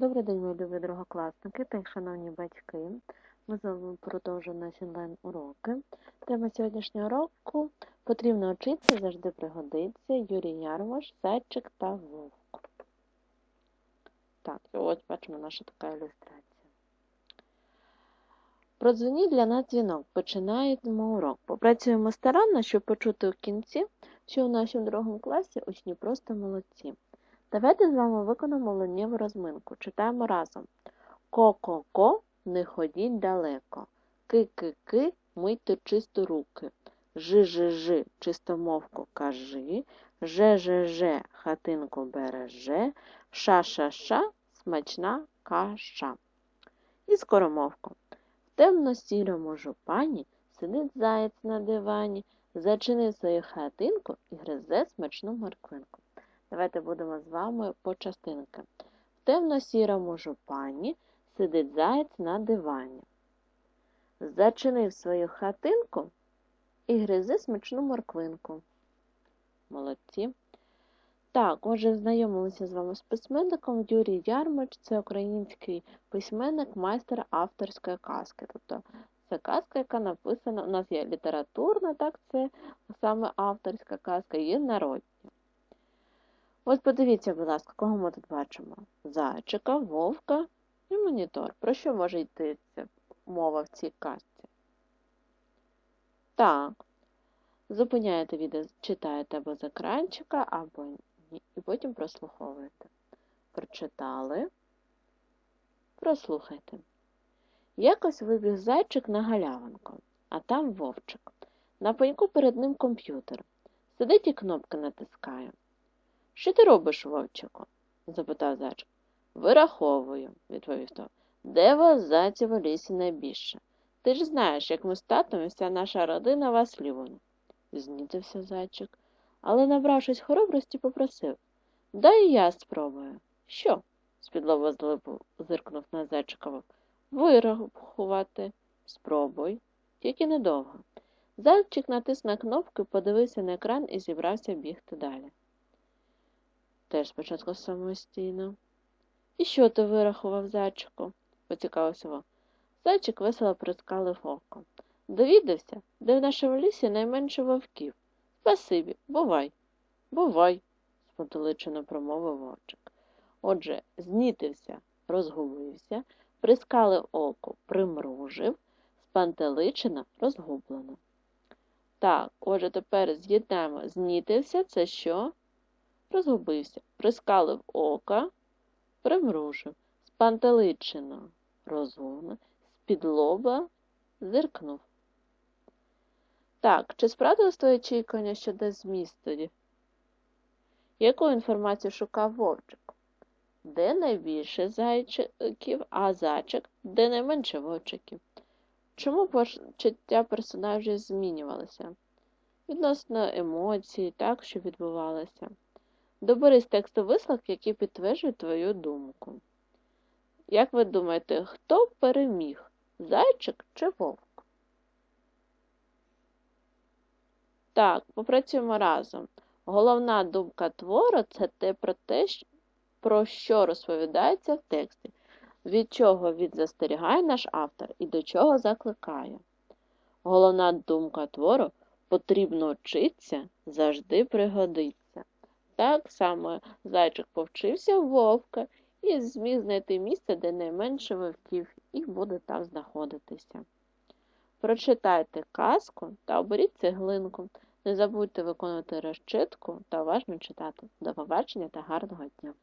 Добрий день, мої любі другокласники та шановні батьки. Ми з вами продовжуємо наші онлайн-уроки. Тема сьогоднішнього уроку потрібно вчитися, завжди пригодиться. Юрій Ярмош, Зайчик та Вовк. Так, ось бачимо наша така ілюстрація. Продзвоніть для нас дзвінок. Починаємо урок. Попрацюємо старанно, щоб почути у кінці, що у нашому другому класі учні просто молодці. Давайте з вами виконаємо леніву розминку. Читаємо разом. Ко-ко-ко, не ходіть далеко. Ки-ки-ки, мийте чисто руки. Жи-жи-жи, чистомовку кажи. Же-же-же, хатинку береже. Ша-ша-ша, смачна каша. І скоромовку. В темно-сірому жупані сидить заєць на дивані, зачинив свою хатинку і гризе смачну морквинку. Давайте будемо з вами по частинки. В темно-сірому жупані сидить заєць на дивані. Зачинив свою хатинку і гризе смачну морквинку. Молодці. Так, отже, знайомилися з вами з письменником Юрій Ярмич, це український письменник, майстер авторської казки. Тобто це казка, яка написана, у нас є літературна, так, це саме авторська казка, є народна. Ось подивіться, будь ласка, кого ми тут бачимо? Зайчика, вовка і монітор. Про що може йти мова в цій казці? Так, зупиняєте відео, читаєте або з екранчика, або ні, і потім прослуховуєте. Прочитали, прослухайте. Якось вибіг зайчик на галявинку, а там вовчик. На пеньку перед ним комп'ютер. Сидить і кнопки натискає. Що ти робиш, вовчику? запитав зайчик. Вираховую, відповів той. Де вас зайців у лісі найбільше? Ти ж знаєш, як ми з і вся наша родина вас любимо. Знітився зайчик, але, набравшись хоробрості, попросив Дай я спробую. Що? спідлово злибу зиркнув на зайчика. Вирахувати. Спробуй, тільки недовго. Зайчик натис на кнопку, подивився на екран і зібрався бігти далі. Теж спочатку самостійно. І що ти вирахував, зайчику? поцікавився вовк. Зайчик весело прискалив око. Довідався, де в нашому лісі найменше вовків. Спасибі, бувай, бувай, спотеличено промовив вовчик. Отже, знітився, розгубився, прискалив око, примружив, спантеличено, розгублено. Так, отже, тепер з'єднаємо знітився це що? Розгубився, прискалив ока, примружив, спантеличено, розумно, з-під лоба зиркнув. Так, чи справдилось твоє очікування щодо змісту? Яку інформацію шукав вовчик? Де найбільше зайчиків, а зайчик, де найменше вовчиків? Чому почуття персонажів змінювалися? Відносно емоцій, так, що відбувалося. Добери з тексту висловки, які підтверджують твою думку. Як ви думаєте, хто переміг? Зайчик чи вовк? Так, попрацюємо разом. Головна думка твору це те про те, про що розповідається в тексті, від чого він застерігає наш автор і до чого закликає. Головна думка твору потрібно вчитися завжди пригодиться. Так само зайчик повчився вовка і зміг знайти місце, де найменше вовків, і буде там знаходитися. Прочитайте казку та оберіть цеглинку. Не забудьте виконувати розчитку та уважно читати. До побачення та гарного дня!